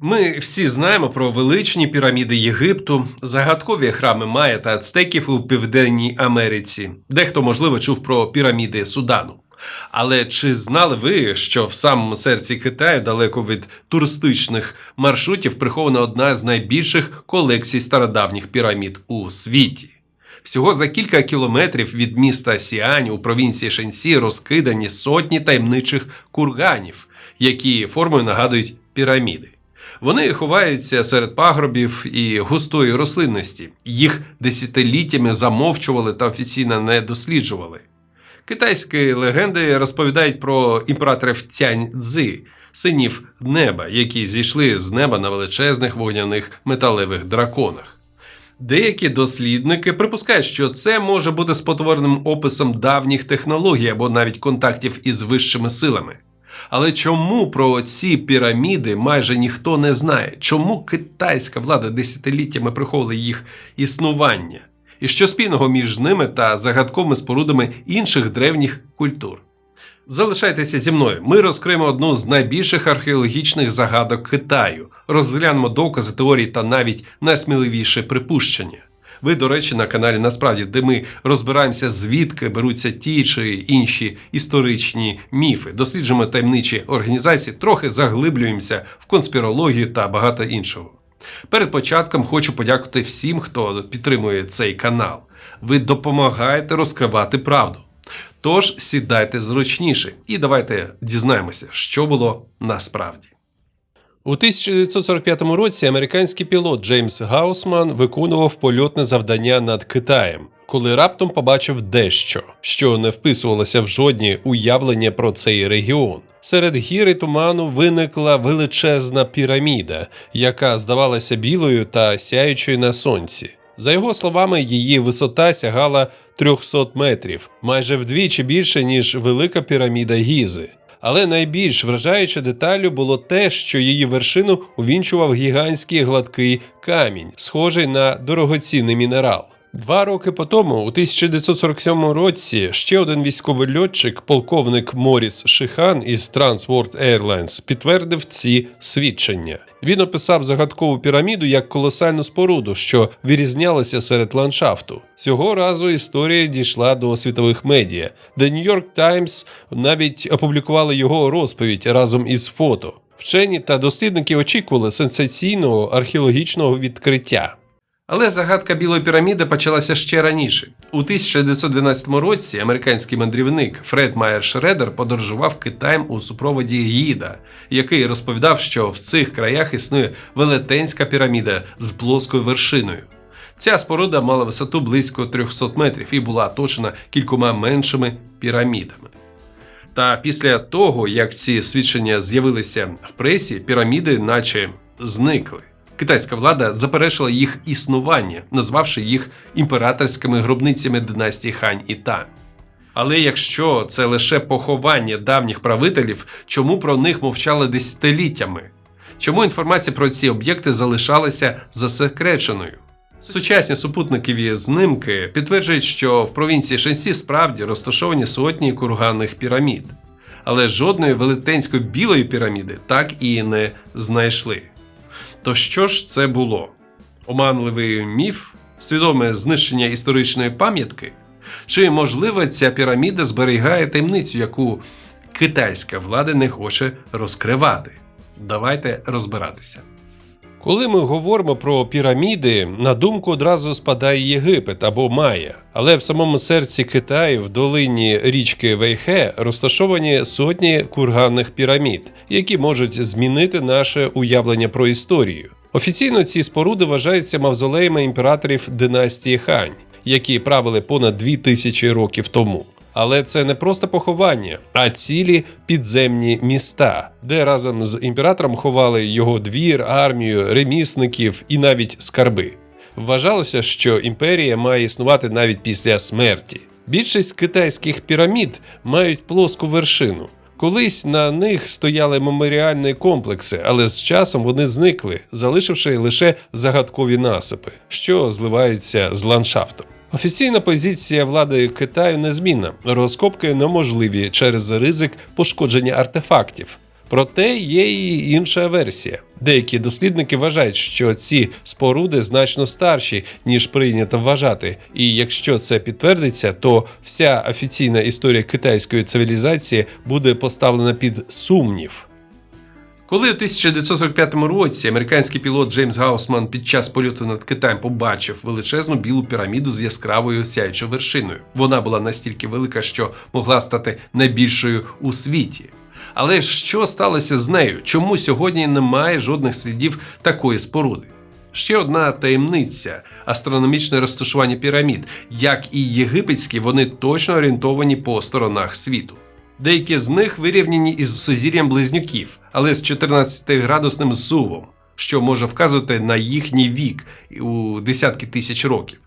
Ми всі знаємо про величні піраміди Єгипту, загадкові храми Майя та Ацтеків у Південній Америці. Дехто, можливо, чув про піраміди Судану. Але чи знали ви, що в самому серці Китаю, далеко від туристичних маршрутів, прихована одна з найбільших колекцій стародавніх пірамід у світі? Всього за кілька кілометрів від міста Сіань у провінції Шенсі розкидані сотні таємничих курганів, які формою нагадують піраміди. Вони ховаються серед пагорбів і густої рослинності. Їх десятиліттями замовчували та офіційно не досліджували. Китайські легенди розповідають про імператорів Тянь Цзи, синів неба, які зійшли з неба на величезних вогняних металевих драконах. Деякі дослідники припускають, що це може бути спотвореним описом давніх технологій або навіть контактів із вищими силами. Але чому про ці піраміди майже ніхто не знає? Чому китайська влада десятиліттями приховувала їх існування? І що спільного між ними та загадковими спорудами інших древніх культур? Залишайтеся зі мною. Ми розкриємо одну з найбільших археологічних загадок Китаю, розглянемо докази теорії та навіть найсміливіше припущення. Ви, до речі, на каналі насправді, де ми розбираємося, звідки беруться ті чи інші історичні міфи, досліджуємо таємничі організації, трохи заглиблюємося в конспірологію та багато іншого. Перед початком хочу подякувати всім, хто підтримує цей канал. Ви допомагаєте розкривати правду. Тож сідайте зручніше і давайте дізнаємося, що було насправді. У 1945 році американський пілот Джеймс Гаусман виконував польотне завдання над Китаєм, коли раптом побачив дещо, що не вписувалося в жодні уявлення про цей регіон. Серед гір і туману виникла величезна піраміда, яка здавалася білою та сяючою на сонці. За його словами, її висота сягала 300 метрів, майже вдвічі більше ніж велика піраміда Гізи. Але найбільш вражаючою деталлю було те, що її вершину увінчував гігантський гладкий камінь, схожий на дорогоцінний мінерал. Два роки по тому, у 1947 році, ще один військовий льотчик, полковник Моріс Шихан із Transworld Airlines, підтвердив ці свідчення. Він описав загадкову піраміду як колосальну споруду, що вирізнялася серед ландшафту. Цього разу історія дійшла до світових медіа. The New York Times навіть опублікували його розповідь разом із фото. Вчені та дослідники очікували сенсаційного археологічного відкриття. Але загадка Білої піраміди почалася ще раніше. У 1912 році американський мандрівник Фред Майер Шредер подорожував Китаєм у супроводі гіда, який розповідав, що в цих краях існує велетенська піраміда з плоскою вершиною. Ця споруда мала висоту близько 300 метрів і була оточена кількома меншими пірамідами. Та після того, як ці свідчення з'явилися в пресі, піраміди наче зникли. Китайська влада заперечила їх існування, назвавши їх імператорськими гробницями династії Хань і Тан. Але якщо це лише поховання давніх правителів, чому про них мовчали десятиліттями? Чому інформація про ці об'єкти залишалася засекреченою? Сучасні супутникові знимки підтверджують, що в провінції Шенсі справді розташовані сотні курганних пірамід, але жодної велетенської білої піраміди так і не знайшли. То що ж це було? Оманливий міф, свідоме знищення історичної пам'ятки? Чи, можливо, ця піраміда зберігає таємницю, яку китайська влада не хоче розкривати? Давайте розбиратися. Коли ми говоримо про піраміди, на думку одразу спадає Єгипет або Майя. Але в самому серці Китаю, в долині річки Вейхе, розташовані сотні курганних пірамід, які можуть змінити наше уявлення про історію. Офіційно ці споруди вважаються мавзолеями імператорів династії Хань, які правили понад дві тисячі років тому. Але це не просто поховання, а цілі підземні міста, де разом з імператором ховали його двір, армію, ремісників і навіть скарби. Вважалося, що імперія має існувати навіть після смерті. Більшість китайських пірамід мають плоску вершину. Колись на них стояли меморіальні комплекси, але з часом вони зникли, залишивши лише загадкові насипи, що зливаються з ландшафтом. Офіційна позиція влади Китаю незмінна. Розкопки неможливі через ризик пошкодження артефактів. Проте є і інша версія. Деякі дослідники вважають, що ці споруди значно старші, ніж прийнято вважати. І якщо це підтвердиться, то вся офіційна історія китайської цивілізації буде поставлена під сумнів. Коли у 1945 році американський пілот Джеймс Гаусман під час польоту над Китаєм побачив величезну білу піраміду з яскравою сяючою вершиною. Вона була настільки велика, що могла стати найбільшою у світі. Але що сталося з нею? Чому сьогодні немає жодних слідів такої споруди? Ще одна таємниця астрономічне розташування пірамід. Як і єгипетські, вони точно орієнтовані по сторонах світу. Деякі з них вирівняні із сузір'ям близнюків, але з 14-градусним зсувом, що може вказувати на їхній вік у десятки тисяч років.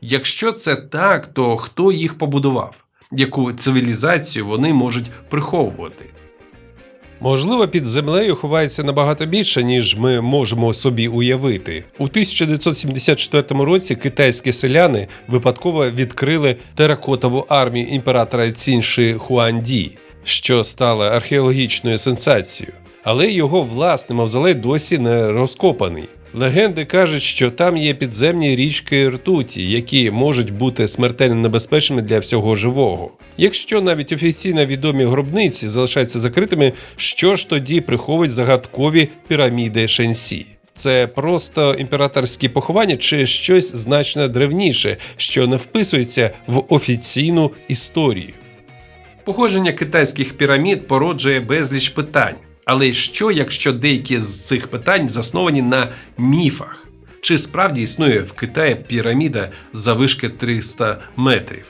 Якщо це так, то хто їх побудував? Яку цивілізацію вони можуть приховувати? Можливо, під землею ховається набагато більше, ніж ми можемо собі уявити. У 1974 році китайські селяни випадково відкрили теракотову армію імператора Цінши Хуанді, що стало археологічною сенсацією. Але його власний мавзолей досі не розкопаний. Легенди кажуть, що там є підземні річки ртуті, які можуть бути смертельно небезпечними для всього живого. Якщо навіть офіційно відомі гробниці залишаються закритими, що ж тоді приховують загадкові піраміди Шенсі? Це просто імператорські поховання чи щось значно древніше, що не вписується в офіційну історію. Походження китайських пірамід породжує безліч питань. Але що, якщо деякі з цих питань засновані на міфах? Чи справді існує в Китаї піраміда завишки 300 метрів?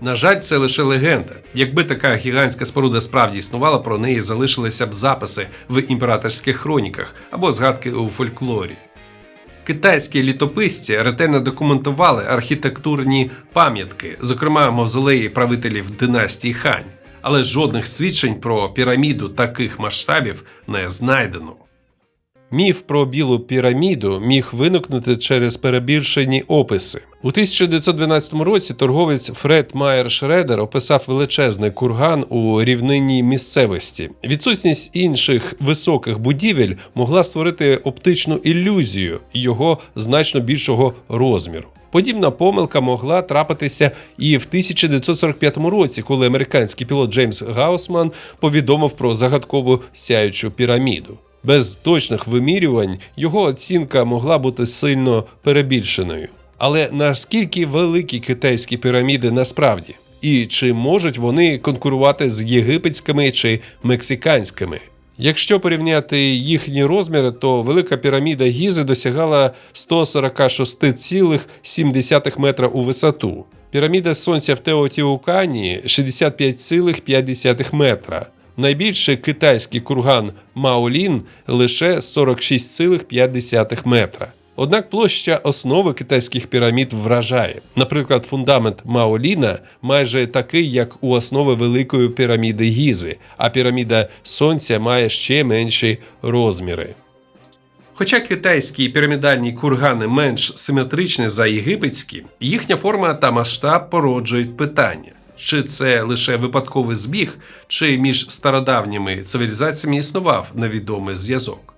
На жаль, це лише легенда. Якби така гігантська споруда справді існувала, про неї залишилися б записи в імператорських хроніках або згадки у фольклорі. Китайські літописці ретельно документували архітектурні пам'ятки, зокрема мавзолеї правителів династії Хань але жодних свідчень про піраміду таких масштабів не знайдено. Міф про білу піраміду міг виникнути через перебільшені описи. У 1912 році торговець Фред Майер Шредер описав величезний курган у рівнинній місцевості. Відсутність інших високих будівель могла створити оптичну ілюзію його значно більшого розміру. Подібна помилка могла трапитися і в 1945 році, коли американський пілот Джеймс Гаусман повідомив про загадкову сяючу піраміду. Без точних вимірювань його оцінка могла бути сильно перебільшеною. Але наскільки великі китайські піраміди насправді? І чи можуть вони конкурувати з єгипетськими чи мексиканськими? Якщо порівняти їхні розміри, то велика піраміда Гізи досягала 146,7 метра у висоту. Піраміда Сонця в Теотіукані 65,5 метра. Найбільший китайський курган Маолін лише 46,5 метра. Однак площа основи китайських пірамід вражає. Наприклад, фундамент Маоліна майже такий, як у основи Великої піраміди Гізи, а піраміда Сонця має ще менші розміри. Хоча китайські пірамідальні кургани менш симетричні за єгипетські, їхня форма та масштаб породжують питання. Чи це лише випадковий збіг, чи між стародавніми цивілізаціями існував невідомий зв'язок?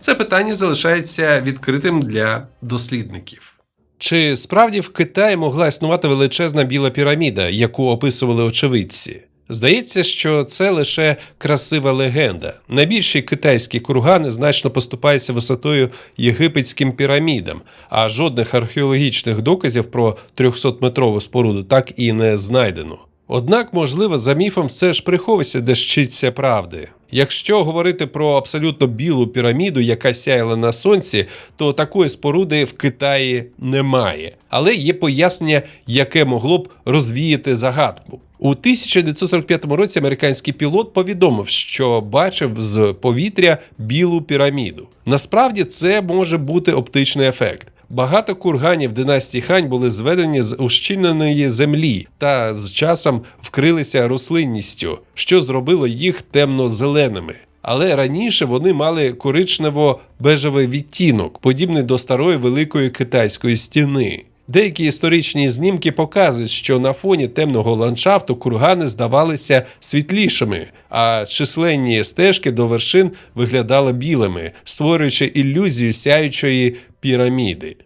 Це питання залишається відкритим для дослідників. Чи справді в Китаї могла існувати величезна біла піраміда, яку описували очевидці? Здається, що це лише красива легенда. Найбільші китайські кургани значно поступаються висотою єгипетським пірамідам, а жодних археологічних доказів про 300-метрову споруду так і не знайдено. Однак, можливо, за міфом все ж приховується дещиця правди. Якщо говорити про абсолютно білу піраміду, яка сяяла на сонці, то такої споруди в Китаї немає. Але є пояснення, яке могло б розвіяти загадку. У 1945 році американський пілот повідомив, що бачив з повітря білу піраміду. Насправді це може бути оптичний ефект. Багато курганів династії Хань були зведені з ущільненої землі та з часом вкрилися рослинністю, що зробило їх темно-зеленими. Але раніше вони мали коричнево-бежевий відтінок, подібний до старої великої китайської стіни. Деякі історичні знімки показують, що на фоні темного ландшафту кургани здавалися світлішими, а численні стежки до вершин виглядали білими, створюючи ілюзію сяючої піраміди.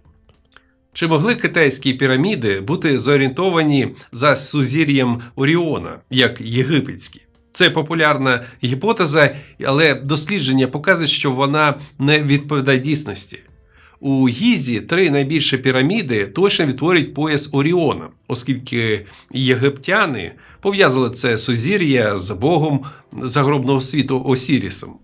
Чи могли китайські піраміди бути зорієнтовані за сузір'ям Оріона, як єгипетські? Це популярна гіпотеза, але дослідження показують, що вона не відповідає дійсності. У Гізі три найбільші піраміди точно відтворюють пояс Оріона, оскільки єгиптяни пов'язували це сузір'я з богом загробного світу Осірісом.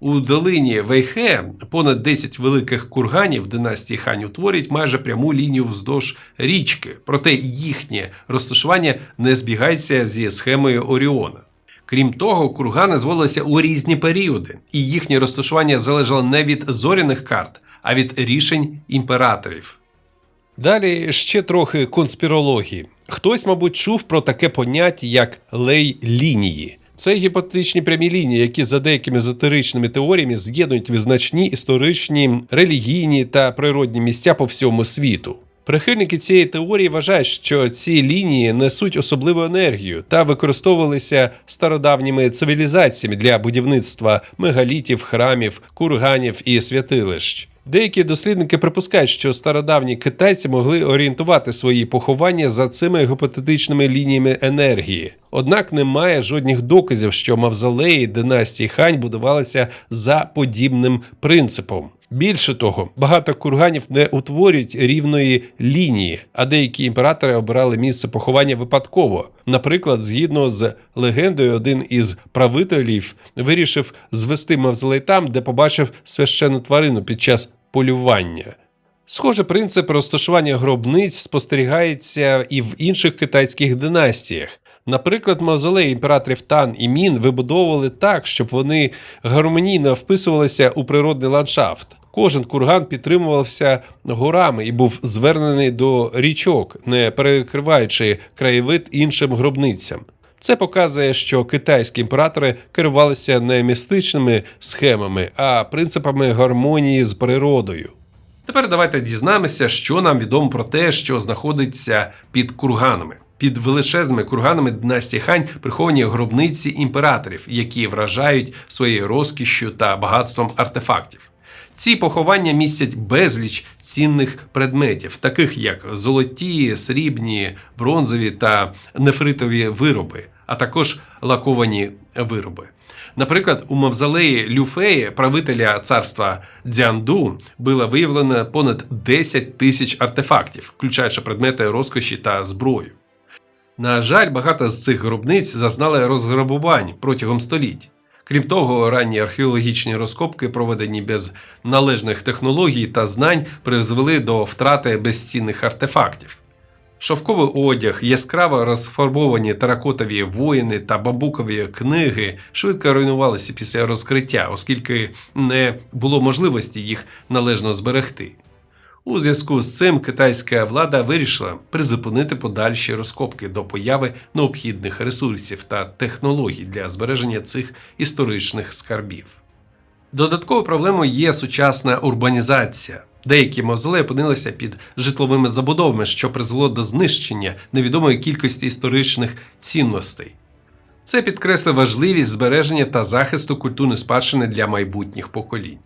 У долині Вейхе понад 10 великих курганів династії Хань утворюють майже пряму лінію вздовж річки, проте їхнє розташування не збігається зі схемою Оріона. Крім того, кургани зводилися у різні періоди, і їхнє розташування залежало не від зоряних карт, а від рішень імператорів. Далі ще трохи конспірології. Хтось, мабуть, чув про таке поняття, як лей-лінії. Це гіпотетичні прямі лінії, які за деякими езотеричними теоріями з'єднують визначні історичні, релігійні та природні місця по всьому світу. Прихильники цієї теорії вважають, що ці лінії несуть особливу енергію та використовувалися стародавніми цивілізаціями для будівництва мегалітів, храмів, курганів і святилищ. Деякі дослідники припускають, що стародавні китайці могли орієнтувати свої поховання за цими гіпотетичними лініями енергії. Однак немає жодних доказів, що мавзолеї династії Хань будувалися за подібним принципом. Більше того, багато курганів не утворюють рівної лінії, а деякі імператори обирали місце поховання випадково. Наприклад, згідно з легендою, один із правителів вирішив звести мавзолей там, де побачив священну тварину під час полювання. Схоже, принцип розташування гробниць спостерігається і в інших китайських династіях. Наприклад, мавзолеї імператорів Тан і Мін вибудовували так, щоб вони гармонійно вписувалися у природний ландшафт. Кожен курган підтримувався горами і був звернений до річок, не перекриваючи краєвид іншим гробницям. Це показує, що китайські імператори керувалися не містичними схемами, а принципами гармонії з природою. Тепер давайте дізнаємося, що нам відомо про те, що знаходиться під курганами. Під величезними курганами династії Хань приховані гробниці імператорів, які вражають своєю розкішшю та багатством артефактів. Ці поховання містять безліч цінних предметів, таких як золоті, срібні, бронзові та нефритові вироби, а також лаковані вироби. Наприклад, у мавзолеї Люфеї, правителя царства Дзянду, було виявлено понад 10 тисяч артефактів, включаючи предмети розкоші та зброю. На жаль, багато з цих гробниць зазнали розграбувань протягом століть. Крім того, ранні археологічні розкопки, проведені без належних технологій та знань, призвели до втрати безцінних артефактів. Шовковий одяг, яскраво розфарбовані теракотові воїни та бамбукові книги швидко руйнувалися після розкриття, оскільки не було можливості їх належно зберегти. У зв'язку з цим китайська влада вирішила призупинити подальші розкопки до появи необхідних ресурсів та технологій для збереження цих історичних скарбів. Додатковою проблемою є сучасна урбанізація. Деякі мавзолеї опинилися під житловими забудовами, що призвело до знищення невідомої кількості історичних цінностей. Це підкреслює важливість збереження та захисту культурної спадщини для майбутніх поколінь.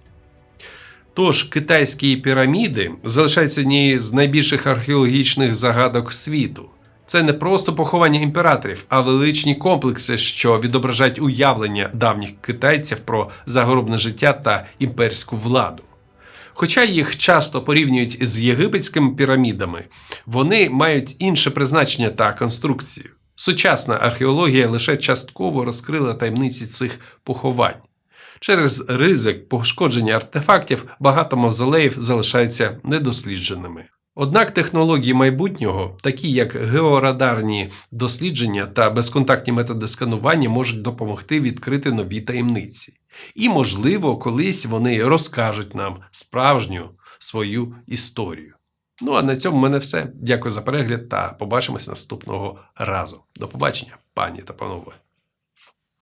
Тож китайські піраміди залишаються однією з найбільших археологічних загадок світу. Це не просто поховання імператорів, а величні комплекси, що відображають уявлення давніх китайців про загробне життя та імперську владу. Хоча їх часто порівнюють з єгипетськими пірамідами, вони мають інше призначення та конструкцію. Сучасна археологія лише частково розкрила таємниці цих поховань. Через ризик пошкодження артефактів багато мавзолеїв залишаються недослідженими. Однак технології майбутнього, такі як георадарні дослідження та безконтактні методи сканування, можуть допомогти відкрити нові таємниці. І, можливо, колись вони розкажуть нам справжню свою історію. Ну а на цьому в мене все. Дякую за перегляд та побачимось наступного разу. До побачення, пані та панове.